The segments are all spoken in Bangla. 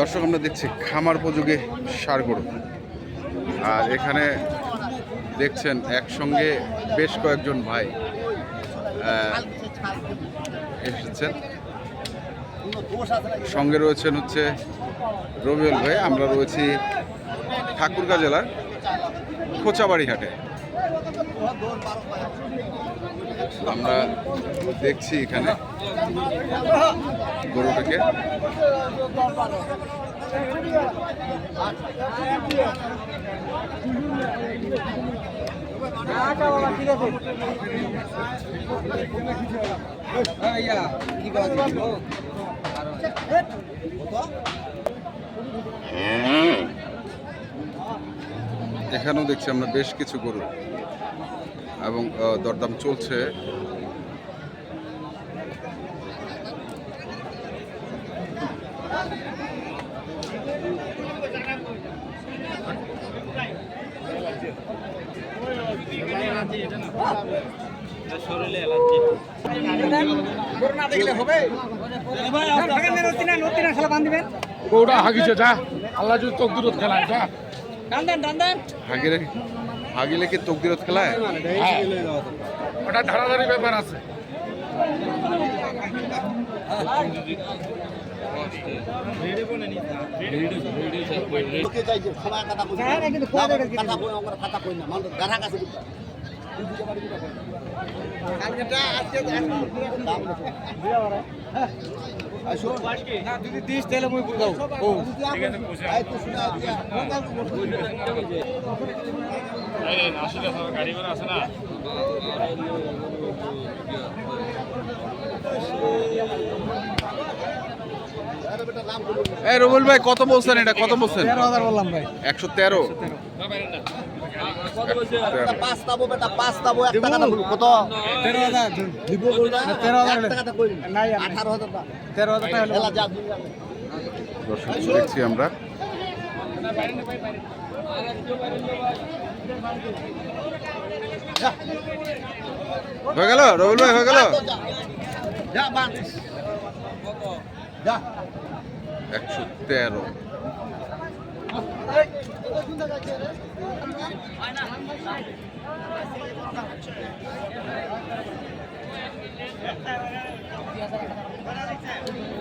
দর্শক, আমরা দেখছি খামার উপযোগী সার গরু। আর এখানে দেখছেন একসঙ্গে বেশ কয়েকজন ভাই এসেছেন। সঙ্গে রয়েছেন হচ্ছে রবিউল ভাই, আমরা রয়েছি ঠাকুরগাঁ জেলার খোঁচাবাড়ি হাটে আমরা দেখছি এখানে গরুটাকে। এখানেও দেখছি আমরা বেশ কিছু গরু। এবং দরদাম চলছে। গৌড়া হাগিছে যা। আল্লাহ যদি তোক দূরত খেলায় যা। হাগিলে হাগিলে কি তকদিরত খেলায়? হ্যাঁ। ওটা ধারাধারি ব্যাপার আছে। কিন্তু কোয়া দেবে কি যদি দিস তাহলে মুই বুঝাও ও রবুল ভাই কত বলছেন এটা? কত বলছেন? তেরো হাজার বললাম ভাই। একশো তেরো। দেখছি আমরা। হয়ে গেল? রবুল ভাই হয়ে গেল? যা বান যা। একশো তেরো।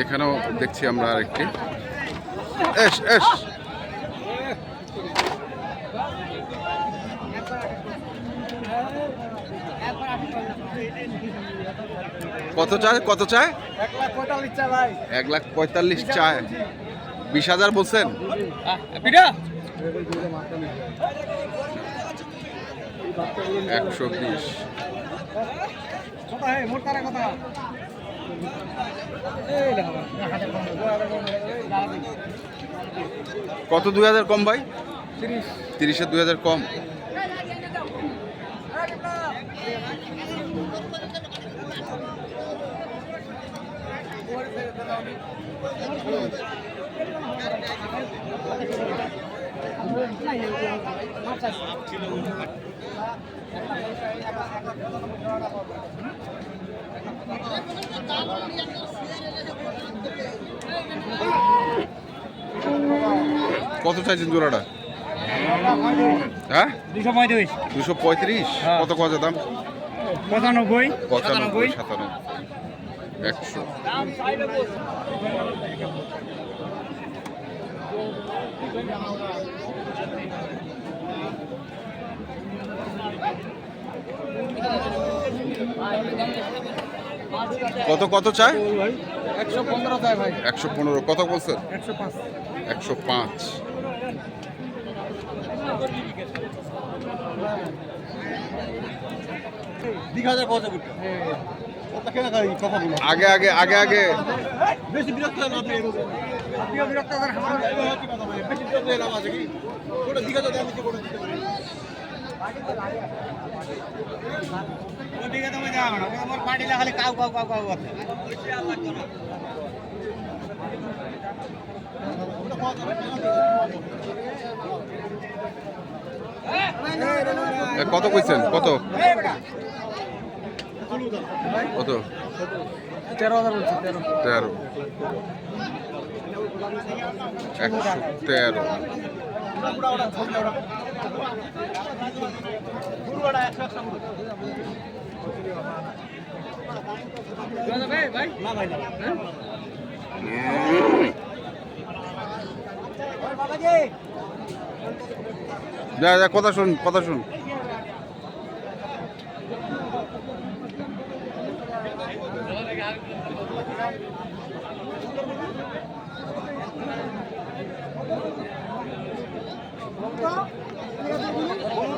এখানেও দেখছি আমরা আরেকটি। S S. কত চায়? কত চায়? এক লাখ পঁয়তাল্লিশ চা ভাই। এক লাখ পঁয়তাল্লিশ চায়। বিশ হাজার বলছেন? একশো বিশ। কত দুই হাজার কম ভাই? তিরিশ দুই হাজার কম। কত চাইছেন জোড়াটা? হ্যাঁ? দুশো পঁয়ত্রিশ। দুশো পঁয়ত্রিশ? হ্যাঁ। কত কত দাম? পঁচানব্বই। পঁচানব্বই সাতানব্বই। একশো। কত কত চায় একশো পনেরো চাই ভাই। একশো পনেরো। কত বলছেন? একশো পাঁচ। একশো পাঁচ। দীঘা যায় পৌঁছে আগে আগে আগে আগে। বেশি বিরক্ত না আপনি? বিরক্ত আমার বেশি বিরক্ত হয়ে লাভ আছে কি? ওটা দীঘা যাতে আমি করে দিতে পারি কাউ কাউ কাউ কাউ কত কইছেন? কত? কত? তেরো। হাজার বলছি তেরো তেরো একশো তেরো। যা যা কথা শুন কথা শুন।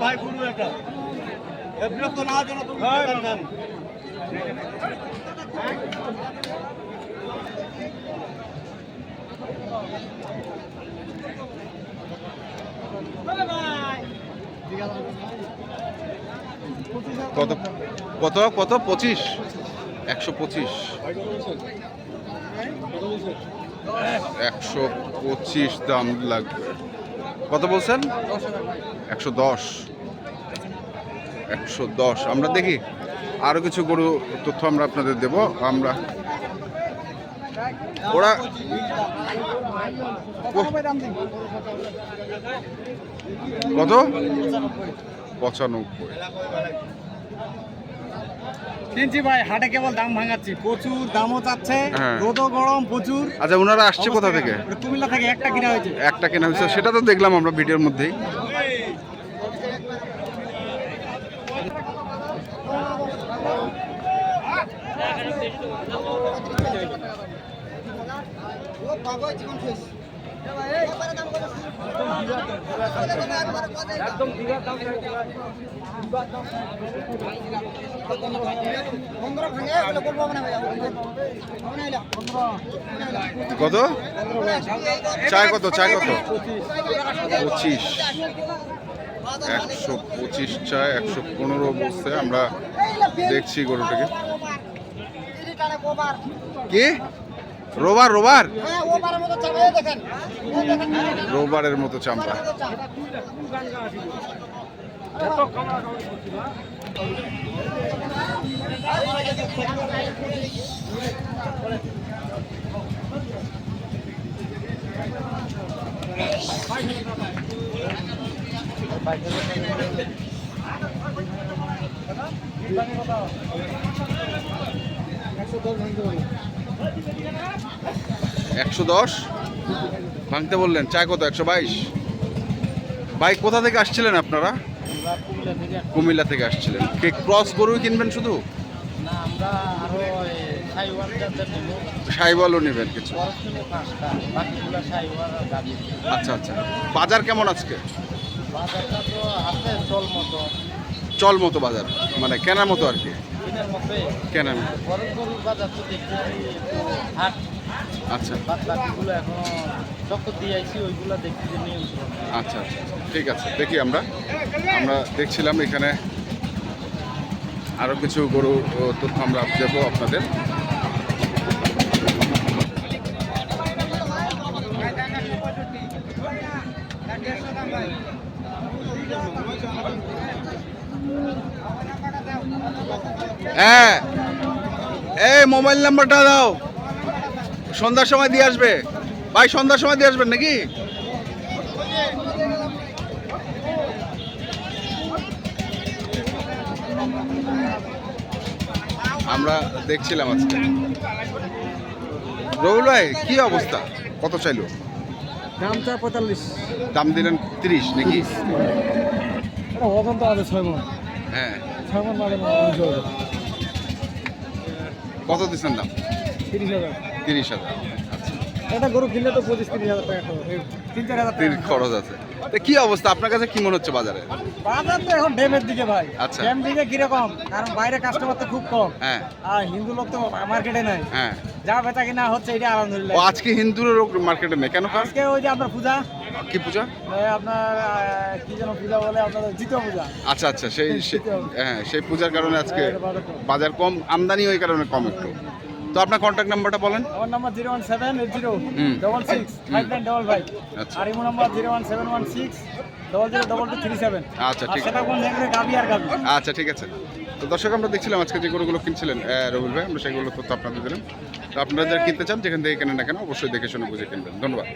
ভাই গুরু একটা এ বিরক্ত না তুমি কত কত কত? পঁচিশ? একশো পঁচিশ। একশো পঁচিশ দাম লাগবে। কত বলছেন? একশো দশ। একশো দশ। আমরা দেখি আরও কিছু গরু তথ্য আমরা আপনাদের দেব। আমরা ওরা কত? পঁচানব্বই। কিনছি ভাই হাটে কেবল দাম ভাঙাচ্ছি। প্রচুর দামও চাচ্ছে হ্যাঁ। রোদও গরম প্রচুর। আচ্ছা ওনারা আসছে কোথা থেকে? ওটা কুমিল্লা থেকে একটা কিনা হয়েছে। একটা কেনা হয়েছে সেটা তো দেখলাম আমরা ভিডিওর মধ্যেই। কত? চায় কত চায় কত? পঁচিশ। একশো পঁচিশ চায় একশো পনেরো বসছে আমরা দেখছি গরুটাকে। কি? রোবার রোবার। রোবারের মতো চামড়া একশো দশ ভাঙতে বললেন। চায় কত? একশো বাইশ? বাইক কোথা থেকে আসছিলেন আপনারা? কুমিল্লা থেকে আসছিলেন। কে ক্রস গরুই কিনবেন শুধু? না আমরা আরও সাইওয়াল জাতের নেব। সাইবলও নেবেন কিছু। আচ্ছা আচ্ছা। বাজার কেমন আজকে? চল মতো বাজার মানে কেনার মতো আর কি। হাট আচ্ছা। নিয়ন্ত্রণ আচ্ছা আচ্ছা ঠিক আছে দেখি আমরা। আমরা দেখছিলাম এখানে আরও কিছু গরু তথ্য আমরা দেবো আপনাদের। হ্যাঁ। এই মোবাইল নাম্বারটা দাও। সন্ধ্যার সময় দিয়ে আসবে। ভাই সন্ধ্যার সময় দিয়ে আসবেন নাকি? আমরা দেখছিলাম আজকে। রবুল ভাই কি অবস্থা? কত চাইলো? দামটা পঁয়তাল্লিশ। দাম দিলেন তিরিশ নাকি? হ্যাঁ। কত দিচ্ছেন দাম? তিরিশ হাজার। তিরিশ হাজার। আচ্ছা। একটা গরু কিনলে তো পঁচিশ তিরিশ হাজার টাকা তিন চার হাজার টাকা। খরচ আছে। তা কি অবস্থা? আপনার কাছে কি মনে হচ্ছে বাজারে? বাজার তো এখন ড্যামের দিকে ভাই। আচ্ছা। ড্যাম দিকে কীরকম? কারণ বাইরে কাস্টমার তো খুব কম। হ্যাঁ। আর হিন্দু লোক তো মার্কেটে নাই। হ্যাঁ। যা বেচা কিনা হচ্ছে এটা আলহামদুলিল্লাহ। আজকে হিন্দুর মার্কেটে নেই। কেন আজকে ওই যে আপনার পূজা কি পূজা? আপনার কি যেন পূজা বলে আপনার জিতীয় পূজা। আচ্ছা আচ্ছা সেই হ্যাঁ সেই পূজার কারণে আজকে হ্যাঁ, বাজার কম। আমদানি ওই কারণে কম একটু। তো আপনার কন্ট্যাক্ট নাম্বারটা বলেন। আমার number zero one seven eight zero double six five nine double five. আচ্ছা। আর Imo number zero one seven one six double zero double two three seven. আচ্ছা, ঠিক জায়গায় গাবি আর গাবি? আচ্ছা ঠিক আছে। তো দর্শক আমরা দেখছিলাম আজকে যে গরুগুলো কিনছিলেন আহ, রবিউল ভাই আমরা সেগুলো তথ্য আপনাদের দিলাম। তো আপনারা যারা কিনতে চান যেখান থেকে কেনেন না কেন অবশ্যই দেখে শুনে বুঝে কিনবেন। ধন্যবাদ।